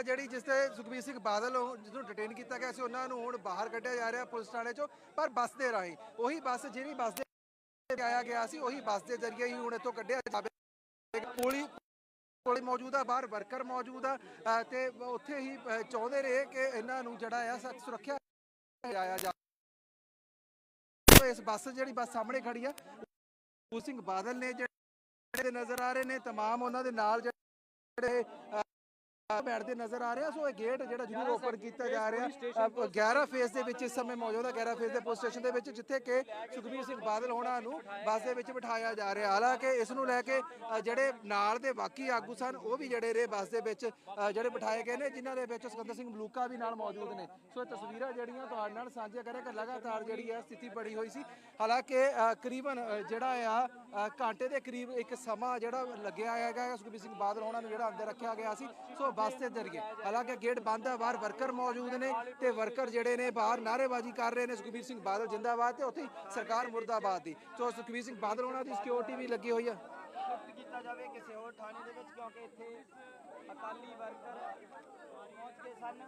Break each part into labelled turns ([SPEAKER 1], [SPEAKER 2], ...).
[SPEAKER 1] ਬਿਲਕੁਲ ਇਹ ਤਸਵੀਰ ਹੈ ਜਿਹੜੀ ਜਿਸ ਤੇ ਸੁਖਬੀਰ ਸਿੰਘ ਬਾਦਲ ਉਹ- ਜਿਸ ਨੂੰ ਡਿਟੇਨ ਕੀਤਾ ਗਿਆ ਸੀ ਉਹਨਾਂ ਨੂੰ ਹੁਣ ਬਾਹਰ ਕੱਢਿਆ ਜਾ ਰਿਹਾ ਪੁਲਿਸ ਥਾਣੇ ਚੋਂ ਪਰ ਬੱਸ ਦੇ ਰਾਹੀਂ ਉਹੀ ਬੱਸ ਜਿਹੜੀ ਬੱਸ ਦੇ ਆਇਆ ਗਿਆ ਸੀ ਉਹੀ ਬੱਸ ਦੇ ਜ਼ਰੀਏ ਹੀ ਹੁਣ ਇੱਥੋਂ ਕੱਢਿਆ ਜਾਵੇ ਪੁਲੀ ਕੋਲੇ ਮੌਜੂਦ ਆ ਬਾਹਰ ਵਰਕਰ ਮੌਜੂਦ ਆ ਅ, ਤੇ ਉੱਥੇ ਹੀ ਅ, ਚਾਹੁੰਦੇ ਰਹੇ ਕਿ ਇਹਨਾਂ ਨੂੰ ਜਿਹੜਾ ਆ ਸਖਤ ਸੁਰੱਖਿਆ ਆਇਆ ਜਾ ਸੋ ਇਸ ਬੱਸ ਜਿਹੜੀ ਬੱਸ ਸਾਹਮਣੇ ਖੜੀ ਆ ਉਹ ਸਿੰਘ ਬਾਦਲ ਨੇ ਜਿਹੜੇ ਨਜ਼ਰ ਆ ਰਹੇ ਨੇ तमाम ਉਹਨਾਂ ਦੇ ਨਾਲ ਜਿਹੜੇ ਅ, ਬੈਠਦੇ ਨਜ਼ਰ ਆ ਰਿਹਾ ਸੋ ਇਹ ਗੇਟ ਜਿਹੜਾ ਜ਼ਰੂਰ ਓਪਨ ਕੀਤਾ ਜਾ ਰਿਹਾ। ਅ, 11 ਫੇਸ ਦੇ ਵਿੱਚ ਇਸ ਸਮੇਂ ਮੌਜੂਦ ਹੈ 11 ਫੇਸ ਦੇ ਪੁਲਿਸ ਸਟੇਸ਼ਨ ਦੇ ਵਿੱਚ ਜਿੱਥੇ ਕਿ ਸੁਖਬੀਰ ਸਿੰਘ ਬਾਦਲ ਹੋਣਾ ਨੂੰ ਬੱਸ ਦੇ ਵਿੱਚ ਬਿਠਾਇਆ ਜਾ ਰਿਹਾ। ਹਾਲਾਂਕਿ ਇਸ ਨੂੰ ਲੈ ਕੇ ਜਿਹੜੇ ਨਾਲ ਦੇ ਬਾਕੀ ਆਗੂ ਸਨ ਉਹ ਵੀ ਜਿਹੜੇ ਰਹੇ ਬੱਸ ਦੇ ਵਿੱਚ ਜਿਹੜੇ ਬਿਠਾਏ ਗਏ ਨੇ ਜਿਨ੍ਹਾਂ ਦੇ ਵਿੱਚ ਸਿਕੰਦਰ ਸਿੰਘ ਮਲੂਕਾ ਵੀ ਨਾਲ ਮੌਜੂਦ ਨੇ। ਸੋ ਇਹ ਤਸਵੀਰਾਂ ਜਿਹੜੀਆਂ ਤੁਹਾਡੇ ਨਾਲ ਸਾਂਝੀਆਂ ਕਰਿਆ ਕਿ ਲਗਾਤਾਰ ਜਿਹੜੀ ਹੈ ਸਥਿਤੀ ਬਣੀ ਹੋਈ ਸੀ। ਹਾਲਾਂਕਿ ਕਰੀਬਨ ਜਿਹੜਾ ਆ ਘੰਟੇ ਦੇ ਕਰੀਬ ਇੱਕ ਸਮਾਂ ਜਿਹੜਾ ਲੱਗਿਆ ਹੈਗਾ ਸੁਖਬੀਰ ਸਿੰਘ ਬਾਦਲ ਹੋਣਾ ਨੂੰ ਜਿਹੜਾ ਅੰਦਰ ਰੱਖਿਆ ਗਿਆ ਸੀ। ਸੋ ਬੱਸ ਦੇ ਜ਼ਰੀਏ। ਹਾਲਾਂਕਿ ਗੇਟ ਬੰਦ ਹੈ, ਬਾਹਰ ਵਰਕਰ ਮੌਜੂਦ ਨੇ ਤੇ ਵਰਕਰ ਜਿਹੜੇ ਨੇ ਬਾਹਰ ਨਾਅਰੇਬਾਜ਼ੀ ਕਰ ਰਹੇ ਨੇ ਸੁਖਬੀਰ ਸਿੰਘ ਬਾਦਲ ਜਿੰਦਾਬਾਦ ਤੇ ਉੱਥੇ ਸਰਕਾਰ ਮੁਰਦਾਬਾਦ ਦੀ। ਸੋ ਸੁਖਬੀਰ ਸਿੰਘ ਬਾਦਲ, ਉਹਨਾਂ ਦੀ ਸਿਕਿਉਰਿਟੀ ਵੀ ਲੱਗੀ ਹੋਈ ਆ।
[SPEAKER 2] ਸ਼ਿਫਟ ਕੀਤਾ ਜਾਵੇ ਕਿਸੇ ਹੋਰ ਥਾਣੇ ਦੇ ਵਿੱਚ, ਕਿਉਂਕਿ ਇੱਥੇ ਅਕਾਲੀ ਵਰਕਰ ਪਹੁੰਚ ਸਨ।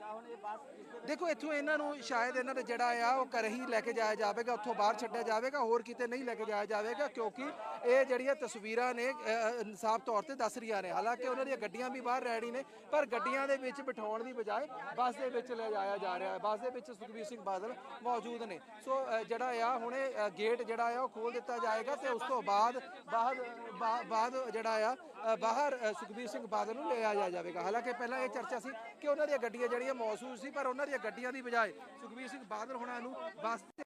[SPEAKER 2] ਤਾਂ ਹੁਣ ਇਹ ਬੱਸ
[SPEAKER 1] ਦੇਖੋ ਇੱਥੋਂ ਇਹਨਾਂ ਨੂੰ ਸ਼ਾਇਦ ਇਹਨਾਂ ਦਾ ਜਿਹੜਾ ਆ ਉਹ ਘਰ ਹੀ ਲੈ ਕੇ ਜਾਇਆ ਜਾਵੇਗਾ ਉੱਥੋਂ ਬਾਹਰ ਛੱਡਿਆ ਜਾਵੇਗਾ ਹੋਰ ਕਿਤੇ ਨਹੀਂ ਲੈ ਕੇ ਜਾਇਆ ਜਾਵੇਗਾ ਕਿਉਂਕਿ ਇਹ ਜਿਹੜੀਆਂ ਤਸਵੀਰਾਂ ਨੇ ਅ, ਇਨਸਾਫ ਤੌਰ ਤੇ ਦੱਸ ਰਹੀਆਂ ਨੇ। ਹਾਲਾਂਕਿ ਉਹਨਾਂ ਦੀਆਂ ਗੱਡੀਆਂ ਵੀ ਬਾਹਰ ਰੈਡੀ ਨੇ ਪਰ ਗੱਡੀਆਂ ਦੇ ਵਿੱਚ ਬਿਠਾਉਣ ਦੀ ਬਜਾਏ ਬੱਸ ਦੇ ਵਿੱਚ ਲੈ ਜਾਇਆ ਜਾ ਰਿਹਾ ਹੈ। ਬੱਸ ਦੇ ਵਿੱਚ ਸੁਖਬੀਰ ਸਿੰਘ ਬਾਦਲ ਮੌਜੂਦ ਨੇ। ਸੋ ਜਿਹੜਾ ਆ ਹੁਣੇ ਗੇਟ ਜਿਹੜਾ ਆ ਉਹ ਖੋਲ ਦਿੱਤਾ ਜਾਏਗਾ ਤੇ ਉਸ ਤੋਂ ਬਾਅਦ ਬਾਅਦ ਬਾਅਦ ਜਿਹੜਾ ਆ ਬਾਹਰ ਸੁਖਬੀਰ ਸਿੰਘ ਬਾਦਲ ਨੂੰ ਲੈ ਆਇਆ ਜਾਵੇਗਾ। ਹਾਲਾਂਕਿ ਪਹਿਲਾਂ ਇਹ ਚਰਚਾ ਸੀ ਕਿ ਉਹਨਾਂ ਦੀਆਂ ਗੱਡੀਆਂ ਜਿਹੜੀਆਂ ਮੌਜੂਦ ਸੀ ਪਰ ਉਹਨਾਂ ਦੀਆਂ ਗੱਡੀਆਂ ਦੀ ਬਜਾਏ ਸੁਖਬੀਰ ਸਿੰਘ ਬਾਦਲ ਹੋਣਾ ਨੂੰ ਬੱਸ ਦੇ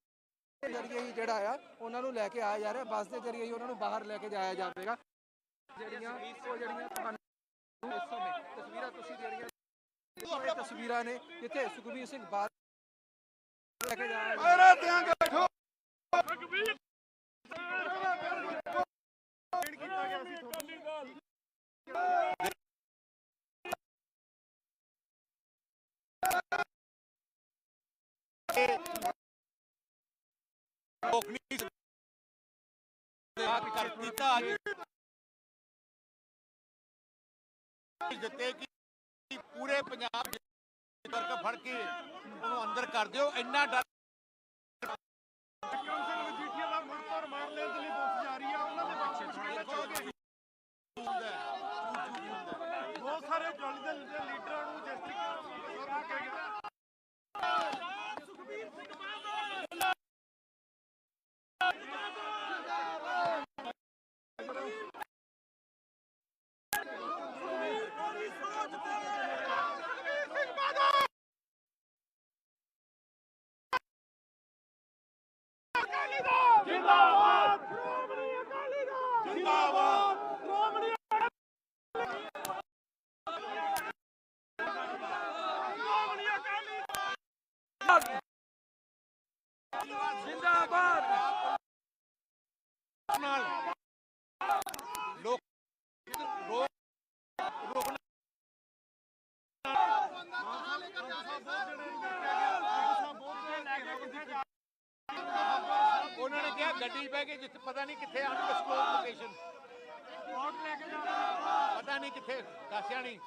[SPEAKER 1] ਜ਼ਰੀਏ ਹੀ ਜਿਹੜਾ ਆ ਉਹਨਾਂ ਨੂੰ ਲੈ ਕੇ ਆਇਆ ਜਾ ਰਿਹਾ। ਬੱਸ ਦੇ ਜ਼ਰੀਏ ਹੀ ਉਹਨਾਂ ਨੂੰ ਬਾਹਰ ਲੈ ਕੇ ਜਾਇਆ ਜਾਵੇਗਾ। ਜਿਹੜੀਆਂ ਉਹ ਜਿਹੜੀਆਂ ਤੁਹਾਨੂੰ ਇਸ ਸਮੇਂ ਤਸਵੀਰਾਂ ਤੁਸੀਂ ਜਿਹੜੀਆਂ ਤਸਵੀਰਾਂ ਨੇ ਜਿੱਥੇ ਸੁਖਬੀਰ ਸਿੰਘ ਬਾਦਲ ਲੈ ਕੇ ਜਾਇਆ ਜਾ ਰਿਹਾ
[SPEAKER 3] ਲੋਕ ਨਹੀਂ ਆਪ ਕਰ ਦਿੱਤਾ ਅੱਜ ਦਿੱਤੇ ਕਿ ਪੂਰੇ ਪੰਜਾਬ ਦੇ ਵਰਕ ਫੜ ਕੇ ਉਹਨੂੰ ਅੰਦਰ ਕਰ ਦਿਓ ਇੰਨਾ ਡਰ
[SPEAKER 4] ਬਹੁਤ ਸਾਰੇ ਅਕਾਲੀ ਦਲ ਦੇ ਲੀਡਰਾਂ ਨੂੰ ਜਿਸ ਤਰੀਕੇ ਨਾਲ ਸਭ ਕਿਹਾ ਗਿਆ ਜਿੰਦਾਬਾਦ! ਸ਼੍ਰੋਮਣੀ ਅਕਾਲੀ ਦਲ! ਜਿੰਦਾਬਾਦ! ਸ਼੍ਰੋਮਣੀ ਸ਼੍ਰੋਮਣੀ ਅਕਾਲੀ ਦਲ!
[SPEAKER 1] ਜਿੰਦਾਬਾਦ!
[SPEAKER 3] ਨਾਲ ਲੋਕ ਰੋਕ ਰੋਕਣਾ ਉਹਨਾਂ ਨੇ ਕਿਹਾ ਗੱਡੀ ਬਹਿ ਕੇ ਜਿੱਥੇ ਪਤਾ ਨਹੀਂ ਕਿੱਥੇ ਅਨਡਿਸਕਲੋਜ਼ ਲੋਕੇਸ਼ਨ ਪਤਾ ਨਹੀਂ ਕਿੱਥੇ, ਦੱਸਿਆ ਨਹੀਂ।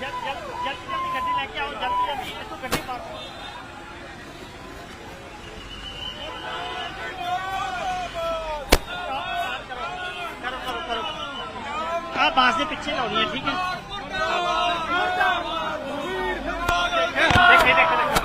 [SPEAKER 4] ਜਲਦੀ ਜਲਦੀ ਜਲਦੀ ਗੱਡੀ ਲੈ ਕੇ ਆਓ ਜਲਦੀ ਜਲਦੀ ਇੱਥੋਂ ਗੱਡੀ ਪਾਓ ਕਰੋ ਕਰੋ ਕਰੋ ਆ ਬਾਸ ਦੇ ਪਿੱਛੇ ਲਾਉਣੀ ਹੈ ਠੀਕ ਹੈ। ਦੇਖੇ ਦੇਖੇ।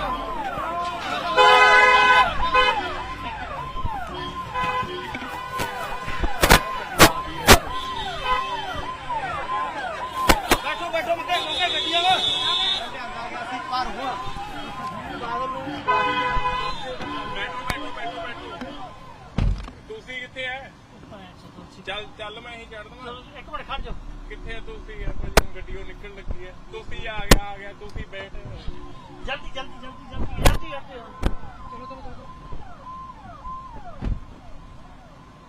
[SPEAKER 4] ਦੇਖੇ ਗੱਲ ਮੈਂ ਇਹੀ ਛੱਡ ਦਵਾਂ।
[SPEAKER 5] ਇੱਕ ਮਿੰਟ ਖੜ ਜਾ
[SPEAKER 4] ਕਿੱਥੇ ਤੁਸੀਂ? ਆ ਭਾਜੀ ਗੱਡੀਓ ਨਿਕਲ ਲੱਗੀ ਹੈ ਤੁਸੀਂ ਆ ਗਿਆ ਆ ਗਿਆ ਤੁਸੀਂ ਬੈਠ
[SPEAKER 5] ਜਲਦੀ ਜਲਦੀ ਜਲਦੀ ਜਲਦੀ ਜਲਦੀ ਜਲਦੀ। ਚਲੋ ਚਲੋ ਚਲੋ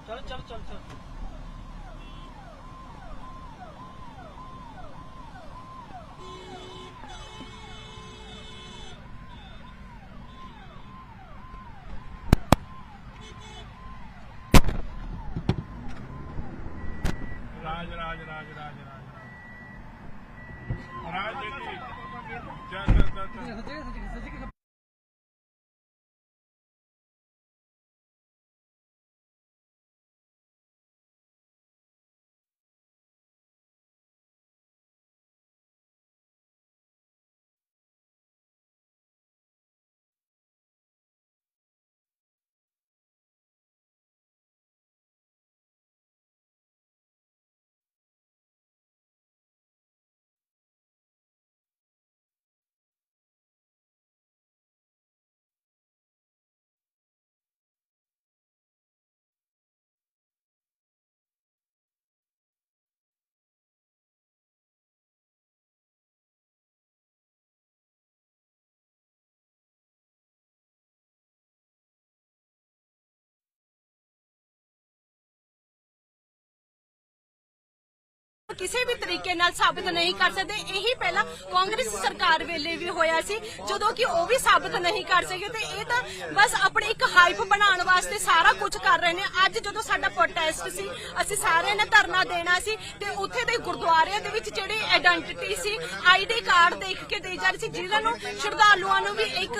[SPEAKER 5] ਚਲੋ ਚਲੋ ਚਲੋ ਚਲੋ।
[SPEAKER 4] ਰਾਜ ਰਾਜ ਰਾਜ ਰਾਜ ਰਾਜ। ਰਾਜ ਚੱਲ ਚੱਲ ਚੱਲ
[SPEAKER 6] ਕਿਸੇ ਵੀ ਤਰੀਕੇ ਨਾਲ ਸਾਬਤ ਨਹੀਂ ਕਰ ਸਕਦੇ। ਇਹੀ ਪਹਿਲਾਂ ਕਾਂਗਰਸ ਸਰਕਾਰ ਵੇਲੇ ਵੀ ਹੋਇਆ ਸੀ। ਜਦੋਂ ਕਿ ਉਹ ਵੀ ਸਾਬਤ ਨਹੀਂ ਕਰ ਸਕੇ ਤੇ ਇਹ ਤਾਂ ਬਸ ਆਪਣੇ ਇੱਕ ਹਾਈਪ ਬਣਾਉਣ ਵਾਸਤੇ ਸਾਰਾ ਕੁਝ ਕਰ ਰਹੇ ਨੇ। ਅੱਜ ਜਦੋਂ ਸਾਡਾ ਪ੍ਰੋਟੈਸਟ ਸੀ, ਅਸੀਂ ਸਾਰਿਆਂ ਨੇ ਧਰਨਾ ਦੇਣਾ ਸੀ ਤੇ ਉੱਥੇ ਦੇ ਗੁਰਦੁਆਰਿਆਂ ਦੇ ਵਿੱਚ ਜਿਹੜੀ ਆਇਡੈਂਟੀਟੀ ਸੀ ਆਈਡੀ ਕਾਰਡ ਦੇਖ ਕੇ ਦੇਈ ਜਾ ਰਹੀ ਸੀ ਜਿਨ੍ਹਾਂ ਨੂੰ ਸ਼ਰਧਾਲੂਆਂ ਨੂੰ ਵੀ ਇੱਕ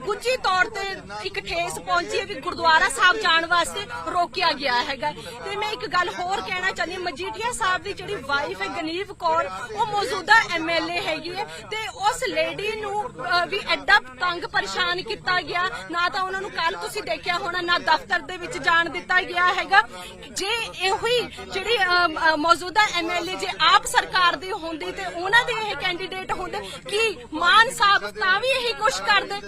[SPEAKER 6] ਗੁੱਝੀ ਤੌਰ ਤੇ ਇੱਕ ਠੇਸ ਪਹੁੰਚੀ ਹੈ ਵੀ ਗੁਰਦੁਆਰਾ ਸਾਹਿਬ ਜਾਣ ਵਾਸਤੇ ਰੋਕਿਆ ਗਿਆ ਹੈਗਾ। ਤੇ ਮੈਂ ਇੱਕ ਗੱਲ ਹੋਰ ਕਹਿਣਾ ਚਾਹੁੰਦੀ ਮਜੀਠੀਆ ਸਾਹਿਬ ਦੀ ਜਿਹੜੀ ਵਾਈਫ ਹੈ ਗਨੀਵ ਕੌਰ ਉਹ ਮੌਜੂਦਾ ਐਮਐਲਏ ਹੈਗੀ ਹੈ ਤੇ ਉਸ ਲੇਡੀ ਨੂੰ ਵੀ ਐਡਾ ਤੰਗ ਪਰੇਸ਼ਾਨ ਕੀਤਾ ਗਿਆ। ਨਾ ਤਾਂ ਉਹਨਾਂ ਨੂੰ ਕੱਲ ਤੁਸੀਂ ਦੇਖਿਆ ਹੋਣਾ ਨਾ ਦਫ਼ਤਰ ਦੇ ਵਿੱਚ ਜਾਣ ਦਿੱਤਾ ਗਿਆ ਹੈਗਾ। ਜੇ ਇਹੋ ਹੀ ਜਿਹੜੀ ਅਹ, ਅਹ, ਮੌਜੂਦਾ ਐਮਐਲਏ ਜੇ ਆਪ ਸਰਕਾਰ ਦੇ ਹੁੰਦੇ ਤੇ ਉਹਨਾਂ ਦੇ ਇਹ ਕੈਂਡੀਡੇਟ ਹੁੰਦੇ ਕੀ ਮਾਨ ਸਾਹਿਬ ਤਾਂ ਵੀ ਇਹੀ ਕੁਛ ਕਰਦੇ?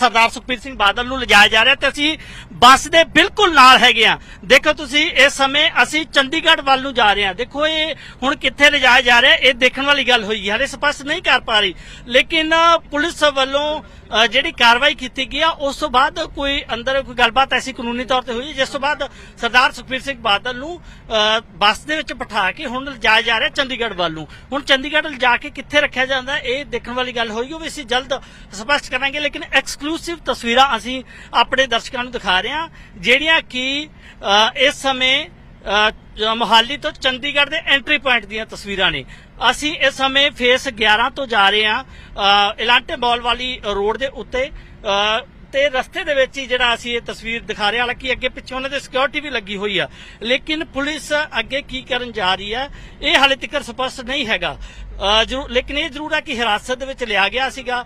[SPEAKER 5] ਸਰਦਾਰ ਸੁਖਬੀਰ ਸਿੰਘ ਬਾਦਲ ਨੂੰ ਲਿਜਾਇਆ ਜਾ ਰਿਹਾ ਤੇ ਅਸੀਂ ਬੱਸ ਦੇ ਬਿਲਕੁਲ ਨਾਲ ਹੈਗੇ ਆ ਦੇਖੋ ਤੁਸੀਂ, ਇਸ ਸਮੇਂ ਅਸੀਂ ਚੰਡੀਗੜ੍ਹ ਵੱਲ ਨੂੰ ਜਾ ਰਹੇ ਹਾਂ। ਦੇਖੋ ਇਹ ਹੁਣ ਕਿੱਥੇ ਲਿਜਾਇਆ ਜਾ ਰਿਹਾ, ਇਹ ਦੇਖਣ ਵਾਲੀ ਗੱਲ ਹੋਈ ਹੈ। ਹਲੇ ਸਪਸ਼ਟ ਨਹੀਂ ਕਰ ਪਾ ਰਹੀ। ਲੇਕਿਨ ਪੁਲਿਸ ਵੱਲੋਂ ਜਿਹੜੀ ਕਾਰਵਾਈ ਕੀਤੀ ਗਈ ਆ, ਉਸ ਤੋਂ ਬਾਅਦ ਕੋਈ ਅੰਦਰ ਕੋਈ ਗੱਲਬਾਤ ਐਸੀ ਕਾਨੂੰਨੀ ਤੌਰ ਤੇ ਹੋਈ, ਜਿਸ ਤੋਂ ਬਾਅਦ ਸਰਦਾਰ ਸੁਖਬੀਰ ਸਿੰਘ ਬਾਦਲ ਨੂੰ ਬੱਸ ਦੇ ਵਿੱਚ ਬਿਠਾ ਕੇ ਹੁਣ ਲਿਜਾਇਆ ਜਾ ਰਿਹਾ ਚੰਡੀਗੜ੍ਹ ਵੱਲ ਨੂੰ। ਹੁਣ ਚੰਡੀਗੜ੍ਹ ਲਿਜਾ ਕੇ ਕਿੱਥੇ ਰੱਖਿਆ ਜਾਂਦਾ, ਇਹ ਦੇਖਣ ਵਾਲੀ ਗੱਲ ਹੋਈ ਉਹ ਵੀ ਅਸੀਂ ਜਲਦ ਸਪਸ਼ਟ ਕਰਾਂਗੇ, ਲੇਕਿਨ ਐਕਸਕਲੂਸਿਵ ਤਸਵੀਰਾਂ ਅਸੀਂ ਆਪਣੇ ਦਰਸ਼ਕਾਂ ਨੂੰ ਦਿਖਾ ਰਹੇ ਹਾਂ, ਜਿਹੜੀਆਂ ਕਿ ਇਸ ਸਮੇਂ ਮੋਹਾਲੀ ਤੋਂ ਚੰਡੀਗੜ੍ਹ ਦੇ ਐਂਟਰੀ ਪੁਆਇੰਟ ਦੀਆਂ ਤਸਵੀਰਾਂ ਨੇ। ਅਸੀਂ ਇਸ ਸਮੇਂ ਫੇਸ 11 ਤੋਂ ਜਾ ਰਹੇ ਹਾਂ। ਅ, ਇਲਾਂਟੇ ਬਾਲ ਵਾਲੀ ਰੋਡ ਦੇ ਉੱਤੇ ਤੇ ਰਸਤੇ ਦੇ ਵਿੱਚ ਹੀ ਜਿਹੜਾ ਅਸੀਂ ਇਹ ਤਸਵੀਰ ਦਿਖਾ ਰਹੇ ਹਾਲਾਂਕਿ ਅੱਗੇ ਪਿੱਛੇ ਉਹਨਾਂ ਦੇ ਸਿਕਿਉਰਿਟੀ ਵੀ ਲੱਗੀ ਹੋਈ ਆ। ਲੇਕਿਨ ਪੁਲਿਸ ਅੱਗੇ ਕੀ ਕਰਨ ਜਾ ਰਹੀ ਹੈ ਇਹ ਹਾਲੇ ਤੱਕ ਸਪਸ਼ਟ ਨਹੀਂ ਹੈਗਾ। ਜ਼ਰੂਰ ਲੇਕਿਨ ਇਹ ਜ਼ਰੂਰ ਹੈ ਕਿ ਹਿਰਾਸਤ ਦੇ ਵਿੱਚ ਲਿਆ ਗਿਆ ਸੀਗਾ।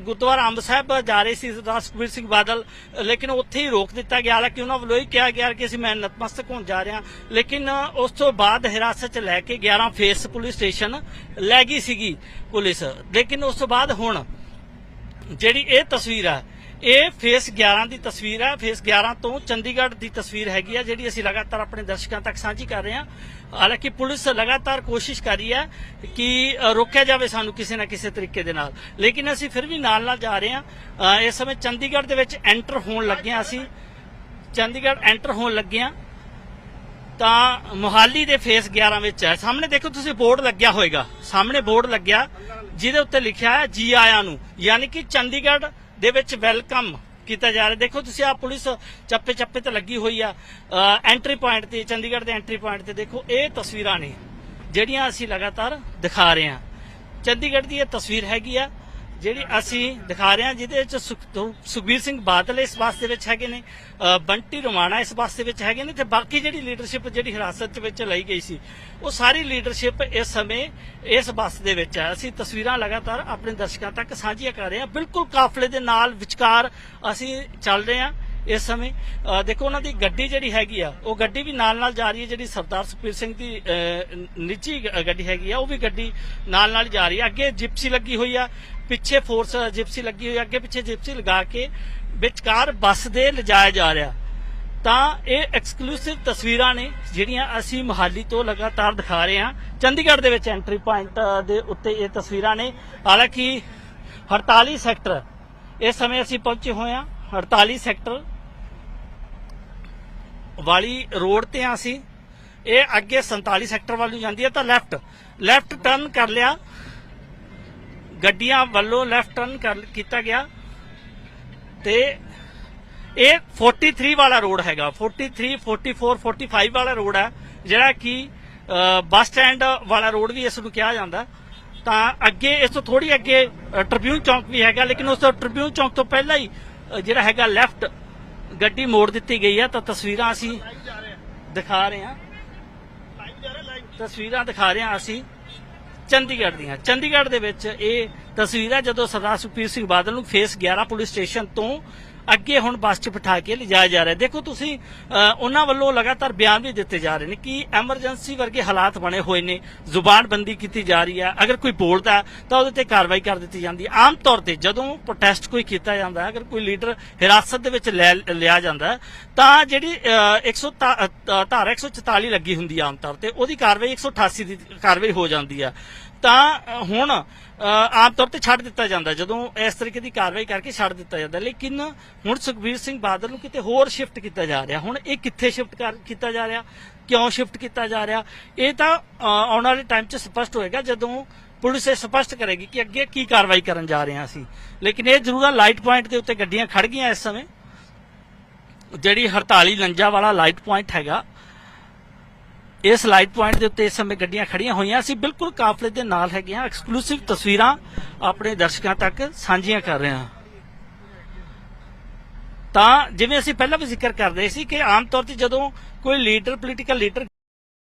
[SPEAKER 5] ਗੁਰਦੁਆਰਾ ਅੰਬ ਸਾਹਿਬ ਜਾ ਰਹੇ ਸੀ ਸਰਦਾਰ ਸੁਖਬੀਰ ਸਿੰਘ ਬਾਦਲ, ਲੇਕਿਨ ਉੱਥੇ ਹੀ ਰੋਕ ਦਿੱਤਾ ਗਿਆ। ਹਾਲਾਂਕਿ ਉਹਨਾਂ ਵੱਲੋਂ ਹੀ ਕਿਹਾ ਗਿਆ ਕਿ ਅਸੀਂ ਮੈਂ ਨਤਮਸਤਕ ਹੋਣ ਜਾ ਰਿਹਾ। ਲੇਕਿਨ ਉਸ ਤੋਂ ਬਾਅਦ ਹਿਰਾਸਤ 'ਚ ਲੈ ਕੇ 11 ਫੇਸ ਪੁਲਿਸ ਸਟੇਸ਼ਨ ਲੈ ਗਈ ਸੀਗੀ ਪੁਲਿਸ। ਲੇਕਿਨ ਉਸ ਤੋਂ ਬਾਅਦ ਹੁਣ ਜਿਹੜੀ ਇਹ ਤਸਵੀਰ ਹੈ ਇਹ ਫੇਸ 11 ਦੀ ਤਸਵੀਰ ਹੈ ਫੇਸ 11 ਤੋਂ ਚੰਡੀਗੜ੍ਹ ਦੀ ਤਸਵੀਰ ਹੈਗੀ ਆ, ਜਿਹੜੀ ਅਸੀਂ ਲਗਾਤਾਰ ਆਪਣੇ ਦਰਸ਼ਕਾਂ ਤੱਕ ਸਾਂਝੀ ਕਰ ਰਹੇ ਹਾਂ। ਹਾਲਾਂਕਿ ਪੁਲਿਸ ਲਗਾਤਾਰ ਕੋਸ਼ਿਸ਼ ਕਰ ਰਹੀ ਹੈ ਕਿ ਰੋਕਿਆ ਜਾਵੇ ਸਾਨੂੰ ਕਿਸੇ ਨਾ ਕਿਸੇ ਤਰੀਕੇ ਦੇ ਨਾਲ। ਲੇਕਿਨ ਅਸੀਂ ਫਿਰ ਵੀ ਨਾਲ ਨਾਲ ਜਾ ਰਹੇ ਹਾਂ। ਇਸ ਸਮੇਂ ਚੰਡੀਗੜ੍ਹ ਦੇ ਵਿੱਚ ਐਂਟਰ ਹੋਣ ਲੱਗੇ ਹਾਂ ਅਸੀਂ, ਚੰਡੀਗੜ੍ਹ ਐਂਟਰ ਹੋਣ ਲੱਗੇ ਹਾਂ ਤਾਂ ਮੋਹਾਲੀ ਦੇ ਫੇਸ 11 ਵਿੱਚ ਹੈ। ਸਾਹਮਣੇ ਦੇਖੋ ਤੁਸੀਂ ਬੋਰਡ ਲੱਗਿਆ ਹੋਏਗਾ। ਸਾਹਮਣੇ ਬੋਰਡ ਲੱਗਿਆ, ਜਿਹਦੇ ਉੱਤੇ ਲਿਖਿਆ ਹੈ ਜੀ ਆਇਆਂ ਨੂੰ। ਯਾਨੀ ਕਿ ਚੰਡੀਗੜ੍ਹ ਦੇ ਵਿੱਚ ਵੈਲਕਮ ਕੀਤਾ ਜਾ ਰਿਹਾ। ਦੇਖੋ, ਤੁਸੀਂ ਆ ਪੁਲਿਸ ਚੱਪੇ ਚੱਪੇ ਤੇ ਲੱਗੀ ਹੋਈ ਆ। ਐਂਟਰੀ ਪੁਆਇੰਟ ਤੇ, ਚੰਡੀਗੜ੍ਹ ਦੇ ਐਂਟਰੀ ਪੁਆਇੰਟ ਤੇ ਦੇਖੋ, ਇਹ ਤਸਵੀਰਾਂ ਨੇ ਜਿਹੜੀਆਂ ਅਸੀਂ ਲਗਾਤਾਰ ਦਿਖਾ ਰਹੇ ਹਾਂ। ਚੰਡੀਗੜ੍ਹ ਦੀ ਇਹ ਤਸਵੀਰ ਹੈਗੀ ਆ। ਜਿਹੜੀ ਅਸੀਂ ਦਿਖਾ ਰਹੇ ਹਾਂ ਜਿਹਦੇ ਵਿੱਚ ਸੁਖ- ਸੁਖਬੀਰ ਸਿੰਘ ਬਾਦਲ ਇਸ ਬੱਸ ਦੇ ਵਿੱਚ ਹੈਗੇ ਨੇ ਬੰਟੀ ਰੋਮਾਣਾ ਇਸ ਬੱਸ ਦੇ ਵਿੱਚ ਹੈਗੇ ਨੇ ਤੇ ਬਾਕੀ ਜਿਹੜੀ ਲੀਡਰਸ਼ਿਪ ਜਿਹੜੀ ਹਿਰਾਸਤ ਦੇ ਵਿੱਚ ਲਈ ਗਈ ਸੀ ਉਹ ਸਾਰੀ ਲੀਡਰਸ਼ਿਪ ਇਸ ਸਮੇਂ ਇਸ ਬੱਸ ਦੇ ਵਿੱਚ ਹੈ। ਅਸੀਂ ਤਸਵੀਰਾਂ ਲਗਾਤਾਰ ਆਪਣੇ ਦਰਸ਼ਕਾਂ ਤੱਕ ਸਾਂਝੀਆਂ ਕਰ ਰਹੇ ਹਾਂ। ਬਿਲਕੁਲ ਕਾਫਲੇ ਦੇ ਨਾਲ ਵਿਚਕਾਰ ਅਸੀਂ ਚੱਲ ਰਹੇ ਹਾਂ ਇਸ ਸਮੇਂ। ਦੇਖੋ ਉਹਨਾਂ ਦੀ ਗੱਡੀ ਜਿਹੜੀ ਹੈਗੀ ਆ ਉਹ ਗੱਡੀ ਵੀ ਨਾਲ ਨਾਲ ਜਾ ਰਹੀ ਹੈ ਜਿਹੜੀ ਸਰਦਾਰ ਸੁਖਬੀਰ ਸਿੰਘ ਦੀ ਅ, ਨਿੱਜੀ ਗੱਡੀ ਹੈਗੀ ਆ ਉਹ ਵੀ ਗੱਡੀ ਨਾਲ ਨਾਲ ਜਾ ਰਹੀ ਹੈ। ਅੱਗੇ ਜਿਪਸੀ ਲੱਗੀ ਹੋਈ ਆ ਪਿੱਛੇ ਫੋਰਸ ਜਿਪਸੀ ਲੱਗੀ ਹੋਈ ਆ, ਅੱਗੇ ਪਿੱਛੇ ਜਿਪਸੀ ਲਗਾ ਕੇ ਵਿਚਕਾਰ ਬੱਸ ਦੇ ਲਿਜਾਇਆ ਜਾ ਰਿਹਾ। ਤਾਂ ਇਹ ਐਕਸਕਲੂਸਿਵ ਤਸਵੀਰਾਂ ਨੇ, ਜਿਹੜੀਆਂ ਅਸੀਂ ਮੋਹਾਲੀ ਤੋਂ ਲਗਾਤਾਰ ਦਿਖਾ ਰਹੇ ਹਾਂ। ਚੰਡੀਗੜ੍ਹ ਦੇ ਵਿੱਚ ਐਂਟਰੀ ਪੁਆਇੰਟ ਦੇ ਉੱਤੇ ਇਹ ਤਸਵੀਰਾਂ ਨੇ। ਹਾਲਾਂਕਿ 48 ਸੈਕਟਰ ਇਸ ਸਮੇਂ ਅਸੀਂ ਪਹੁੰਚੇ ਹੋਏ ਹਾਂ। 48 ਸੈਕਟਰ ਵਾਲੀ ਰੋਡ ਤੇ ਆ ਅਸੀਂ। ਇਹ ਅੱਗੇ 47 ਸੈਕਟਰ ਵੱਲ ਨੂੰ ਜਾਂਦੀ ਹੈ, ਤਾਂ ਲੈਫਟ ਲੈਫਟ ਟਰਨ ਕਰ ਲਿਆ। ਗੱਡੀਆਂ ਵੱਲੋਂ ਲੈਫਟ ਟਰਨ ਕਰ ਕੀਤਾ ਗਿਆ। ਤੇ ਇਹ 43 ਵਾਲਾ ਰੋਡ ਹੈਗਾ। 43 44 45 ਵਾਲਾ ਰੋਡ ਹੈ, ਜਿਹੜਾ ਕਿ ਬੱਸ ਸਟੈਂਡ ਵਾਲਾ ਰੋਡ ਵੀ ਇਸ ਨੂੰ ਕਿਹਾ ਜਾਂਦਾ। ਤਾਂ ਅੱਗੇ, ਇਸ ਤੋਂ ਥੋੜੀ ਅੱਗੇ ਟ੍ਰਿਬਿਊਨ ਚੌਂਕ ਵੀ ਹੈਗਾ, ਲੇਕਿਨ ਉਸ ਤੋਂ ਟ੍ਰਿਬਿਊਨ ਚੌਂਕ ਤੋਂ ਪਹਿਲਾਂ ਹੀ ਜਿਹੜਾ ਹੈਗਾ ਲੈਫਟ ਗੱਡੀ ਮੋੜ ਦਿੱਤੀ ਗਈ ਹੈ। ਤਾਂ ਤਸਵੀਰਾਂ ਅਸੀਂ ਦਿਖਾ ਰਹੇ ਹਾਂ। ਤਸਵੀਰਾਂ ਦਿਖਾ ਰਹੇ ਹਾਂ ਅਸੀਂ। ਚੰਡੀਗੜ੍ਹ ਦੀਆਂ। ਚੰਡੀਗੜ੍ਹ ਦੇ ਵਿੱਚ ਇਹ ਤਸਵੀਰਾਂ ਜਦੋਂ ਸਰਦਾਰ ਸੁਖਬੀਰ ਸਿੰਘ ਬਾਦਲ ਨੂੰ ਫੇਸ 11 ਪੁਲਿਸ ਸਟੇਸ਼ਨ ਤੋਂ ਅੱਗੇ ਹੁਣ ਬੱਸ 'ਚ ਬਿਠਾ ਕੇ ਲਿਜਾਇਆ ਜਾ ਰਿਹਾ ਦੇਖੋ ਤੁਸੀਂ ਅ, ਉਹਨਾਂ ਵੱਲੋਂ ਲਗਾਤਾਰ ਬਿਆਨ ਵੀ ਦਿੱਤੇ ਜਾ ਰਹੇ ਨੇ ਕਿ ਐਮਰਜੈਂਸੀ ਵਰਗੇ ਹਾਲਾਤ ਬਣੇ ਹੋਏ ਨੇ ਜ਼ੁਬਾਨਬੰਦੀ ਕੀਤੀ ਜਾ ਰਹੀ ਹੈ। ਅਗਰ ਕੋਈ ਬੋਲਦਾ ਤਾਂ ਉਹਦੇ ਤੇ ਕਾਰਵਾਈ ਕਰ ਦਿੱਤੀ ਜਾਂਦੀ ਹੈ। ਆਮ ਤੌਰ ਤੇ ਜਦੋਂ ਪ੍ਰੋਟੈਸਟ ਕੋਈ ਕੀਤਾ ਜਾਂਦਾ ਹੈ, ਅਗਰ ਕੋਈ ਲੀਡਰ ਹਿਰਾਸਤ ਦੇ ਵਿੱਚ ਲਿਆ ਜਾਂਦਾ ਤਾਂ ਜਿਹੜੀ ਅ, 100 ਧਾ- ਅ, ਧਾਰਾ 144 ਲੱਗੀ ਹੁੰਦੀ ਹੈ ਆਮ ਤੌਰ ਤੇ ਉਹਦੀ ਕਾਰਵਾਈ 188 ਦੀ ਕਾਰਵਾਈ ਹੋ ਜਾਂਦੀ ਹੈ। ਤਾਂ ਹੁਣ ਆਮ ਤੌਰ ਤੇ ਛੱਡ ਦਿੱਤਾ ਜਾਂਦਾ, ਜਦੋਂ ਇਸ ਤਰੀਕੇ ਦੀ ਕਾਰਵਾਈ ਕਰਕੇ ਛੱਡ ਦਿੱਤਾ ਜਾਂਦਾ। ਲੇਕਿਨ ਹੁਣ ਸੁਖਬੀਰ ਸਿੰਘ ਬਾਦਲ ਨੂੰ ਕਿਤੇ ਹੋਰ ਸ਼ਿਫਟ ਕੀਤਾ ਜਾ ਰਿਹਾ। ਹੁਣ ਇਹ ਕਿੱਥੇ ਸ਼ਿਫਟ ਕੀਤਾ ਜਾ ਰਿਹਾ? ਕਿਉਂ ਸ਼ਿਫਟ ਕੀਤਾ ਜਾ ਰਿਹਾ? ਇਹ ਤਾਂ ਆਉਣ ਵਾਲੇ ਟਾਈਮ 'ਚ ਸਪਸ਼ਟ ਹੋਏਗਾ, ਜਦੋਂ ਪੁਲਿਸ ਇਹ ਸਪਸ਼ਟ ਕਰੇਗੀ ਕਿ ਅੱਗੇ ਕੀ ਕਾਰਵਾਈ ਕਰਨ ਜਾ ਰਹੇ ਹਾਂ ਅਸੀਂ। ਲੇਕਿਨ ਇਹ ਜ਼ਰੂਰ ਲਾਈਟ ਪੁਆਇੰਟ ਦੇ ਉੱਤੇ ਗੱਡੀਆਂ ਖੜ ਗਈਆਂ ਇਸ ਸਮੇਂ। ਜਿਹੜੀ 48 ਲੰਜਾ ਵਾਲਾ ਲਾਈਟ ਪੁਆਇੰਟ ਹੈਗਾ ਇਸ ਲਾਈਟ ਪੁਆਇੰਟ ਦੇ ਉੱਤੇ ਇਸ ਸਮੇਂ ਗੱਡੀਆਂ ਖੜੀਆਂ ਹੋਈਆਂ ਅਸੀਂ ਬਿਲਕੁਲ ਕਾਫਲੇ ਦੇ ਨਾਲ ਹੈਗੇ ਹਾਂ ਐਕਸਕਲੂਸਿਵ ਤਸਵੀਰਾਂ ਆਪਣੇ ਦਰਸ਼ਕਾਂ ਤੱਕ ਸਾਂਝੀਆਂ ਕਰ ਰਹੇ ਹਾਂ। ਤਾਂ ਜਿਵੇਂ ਅਸੀਂ ਪਹਿਲਾਂ ਵੀ ਜ਼ਿਕਰ ਕਰਦੇ ਸੀ ਕਿ ਆਮ ਤੌਰ ਤੇ ਜਦੋਂ ਕੋਈ ਲੀਡਰ ਪੋਲੀਟੀਕਲ ਲੀਡਰ